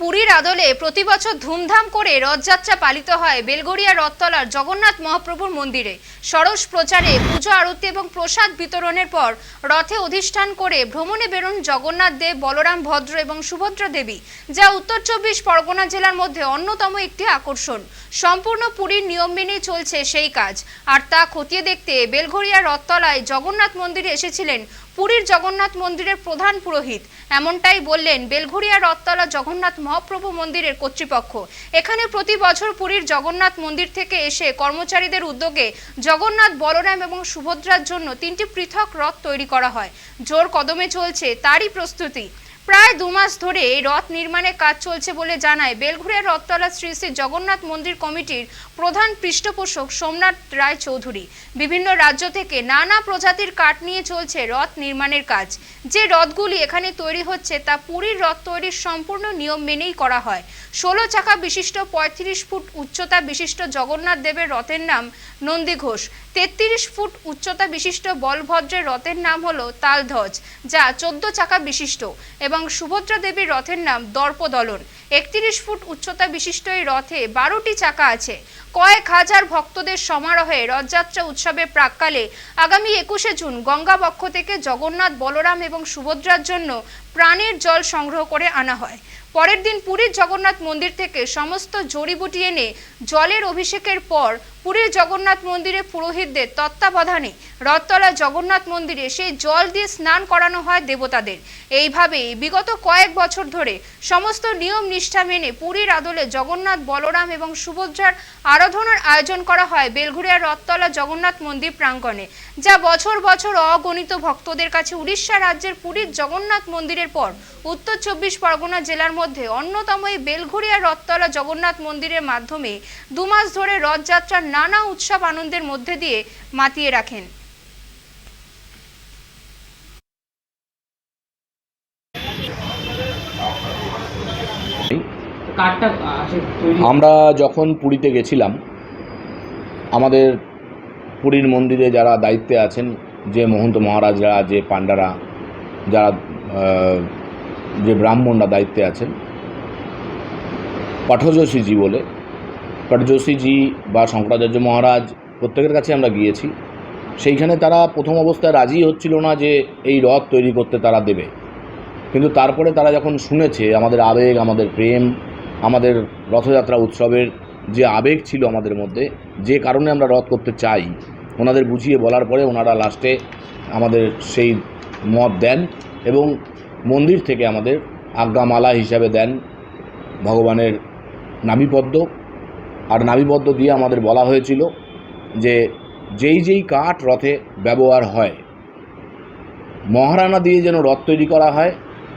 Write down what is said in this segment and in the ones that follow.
পুরীর আদলে প্রতি বছর ধুমধাম করে রথযাত্রা পালিত হয় বেলগড়িয়া রথতলার জগন্নাথ মহাপ্রভুর মন্দিরে। সরস প্রচারে পুজো, আরতি এবং প্রসাদ বিতরণের পর রথে অধিষ্ঠান করে ভ্রমণে বেরোন জগন্নাথ দেব, বলরাম ভদ্র এবং সুভদ্রা দেবী, যা উত্তর চব্বিশ পরগনা জেলার মধ্যে অন্যতম একটি আকর্ষণ। সম্পূর্ণ পুরীর নিয়ম মেনেই চলছে সেই কাজ। আর তা খতিয়ে দেখতে বেলঘরিয়া রথতলায় জগন্নাথ মন্দিরে এসেছিলেন পুরীর জগন্নাথ মন্দিরের প্রধান পুরোহিত। এমনটাই বললেন বেলঘরিয়া রথতলা জগন্নাথ মহাপ্রভু মন্দিরের কর্তৃপক্ষ। এখানে প্রতি বছর পুরীর জগন্নাথ মন্দির থেকে এসে কর্মচারীদের উদ্যোগে জগন্নাথ বলরাম এবং সুভদ্রার জন্য তিনটি পৃথক রথ তৈরি করা হয়। জোর কদমে চলছে তারই প্রস্তুতি। প্রায় দু মাস ধরে এই রথ নির্মাণের কাজ চলছে বলে জানায় বেলঘুরিয়া রথতলা শ্রী শ্রী জগন্নাথ মন্দির কমিটির প্রধান পৃষ্ঠপোষক সোমনাথ রায় চৌধুরী বিভিন্ন রাজ্য থেকে নানা প্রজাতির কাঠ নিয়ে চলছে রথ নির্মাণের কাজ। যে রথগুলি এখানে তৈরি হচ্ছে তা পুরীর রথ তৈরির সম্পূর্ণ নিয়ম মেনেই করা হয়। ষোলো চাকা বিশিষ্ট পঁয়ত্রিশ ফুট উচ্চতা বিশিষ্ট জগন্নাথ দেবের রথের নাম নন্দী ঘোষ। তেত্রিশ ফুট উচ্চতা বিশিষ্ট বলভদ্রের রথের নাম হলো তালধ্বজ, যা চোদ্দ চাকা বিশিষ্ট। এবং সুভদ্রা দেবীর রথের নাম দর্পদলন। একত্রিশ ফুট উচ্চতা বিশিষ্ট এই রথে বারোটি চাকা আছে। কয়েক হাজার ভক্তদের সমারোহে রথযাত্রা উৎসবের প্রাককালে আগামী একুশে জুন গঙ্গাবক্ষ থেকে জগন্নাথ, বলরাম এবং সুভদ্রার জন্য প্রাণের জল সংগ্রহ করে আনা হয়। পরের দিন পুরীর জগন্নাথ মন্দির থেকে সমস্ত জড়িবুটি এনে জলের অভিষেকের পর পুরীর জগন্নাথ মন্দিরে পুরোহিতদের তত্ত্বাবধানে রথতলা জগন্নাথ মন্দিরে সেই জল দিয়ে স্নান করানো হয় দেবতাদের। এইভাবেই বিগত কয়েক বছর ধরে সমস্ত নিয়ম নিষ্ঠা মেনে পুরীর আদলে জগন্নাথ, বলরাম এবং সুভদ্রার আরাধনার আয়োজন করা হয় বেলঘুরিয়া রথতলা জগন্নাথ মন্দির প্রাঙ্গণে, যা বছর বছর অগণিত ভক্তদের কাছে উড়িষ্যা রাজ্যের পুরীর জগন্নাথ মন্দিরের পর উত্তর চব্বিশ পরগনা জেলার মধ্যে অন্যতম এই বেলঘুরিয়া রথতলা জগন্নাথ মন্দিরের মাধ্যমে দু মাস ধরে রথযাত্রার নানা উৎসব আনন্দের মধ্যে দিয়ে মাতিয়ে রাখেন। আমরা যখন পুরীতে গেছিলাম আমাদের পুরীর মন্দিরে যারা দায়িত্বে আছেন যে মহন্ত মহারাজরা যে পাণ্ডারা যারা আহ, যে ব্রাহ্মণরা দায়িত্বে আছেন পাঠযোশীজি বলে পাঠযোশীজি বা শঙ্করাচার্য মহারাজ প্রত্যেকের কাছে আমরা গিয়েছি। সেইখানে তারা প্রথম অবস্থায় রাজি হচ্ছিল না যে এই রথ তৈরি করতে তারা দেবে। কিন্তু তারপরে তারা যখন শুনেছে আমাদের আবেগ, আমাদের প্রেম, আমাদের রথযাত্রা উৎসবের যে আবেগ ছিল আমাদের মধ্যে, যে কারণে আমরা রথ করতে চাই, ওনাদের বুঝিয়ে বলার পরে ওনারা লাস্টে আমাদের সেই মত দেন এবং মন্দির থেকে আমাদের আজ্ঞামালা হিসাবে দেন ভগবানের নাভিপদ্ম। আর নাভিপদ্ম দিয়ে আমাদের বলা হয়েছিল যে যেই যেই কাঠ রথে ব্যবহার হয়, মহারানা দিয়ে যেন রথ তৈরি করা হয়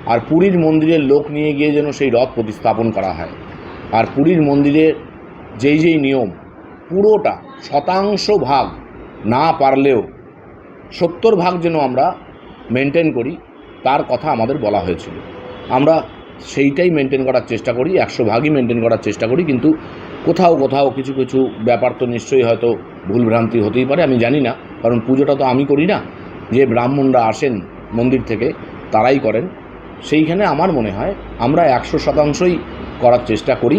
আর পুরীর মন্দিরের লোক নিয়ে গিয়ে যেন সেই রথ প্রতিস্থাপন করা হয়। আর পুরীর মন্দিরের যেই যেই নিয়ম, পুরোটা শতাংশ ভাগ না পারলেও সত্তর ভাগ যেন আমরা মেনটেন করি। তার কথা আমাদের বলা হয়েছিল। আমরা সেইটাই মেনটেন করার চেষ্টা করি, একশো ভাগই মেনটেন করার চেষ্টা করি, কিন্তু কোথাও কোথাও কিছু কিছু ব্যাপার তো নিশ্চয়ই হয়তো ভুলভ্রান্তি হতেই পারে, আমি জানি না, কারণ পুজোটা তো আমি করি না। যে ব্রাহ্মণরা আসেন মন্দির থেকে, তারাই করেন। সেইখানে আমার মনে হয় আমরা একশো শতাংশই করার চেষ্টা করি।